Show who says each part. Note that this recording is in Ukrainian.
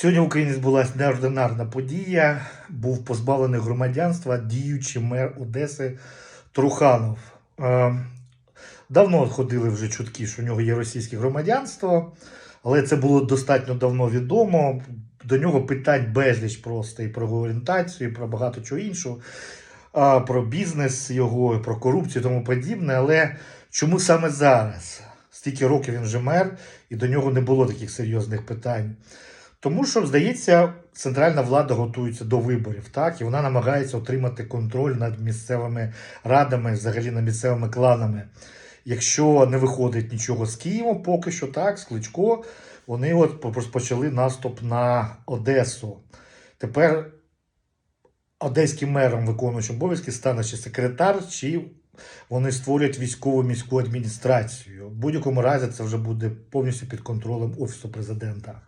Speaker 1: Сьогодні в Україні відбулася неординарна подія. Був позбавлений громадянства діючий мер Одеси Труханов. Е, Давно ходили вже чутки, що у нього є російське громадянство, але це було достатньо давно відомо. До нього питань безліч просто і про орієнтацію, і про багато чого іншого, про бізнес його, і про корупцію і тому подібне. Але чому саме зараз? Стільки років він вже мер, і до нього не було таких серйозних питань. Тому що, здається, центральна влада готується до виборів, так, і вона намагається отримати контроль над місцевими радами, взагалі над місцевими кланами. Якщо не виходить нічого з Києва, поки що так, з Кличко, вони от розпочали наступ на Одесу. Тепер одеським мером виконуючим обов'язки стане чи секретар, чи вони створять військову міську адміністрацію. В будь-якому разі це вже буде повністю під контролем Офісу президента.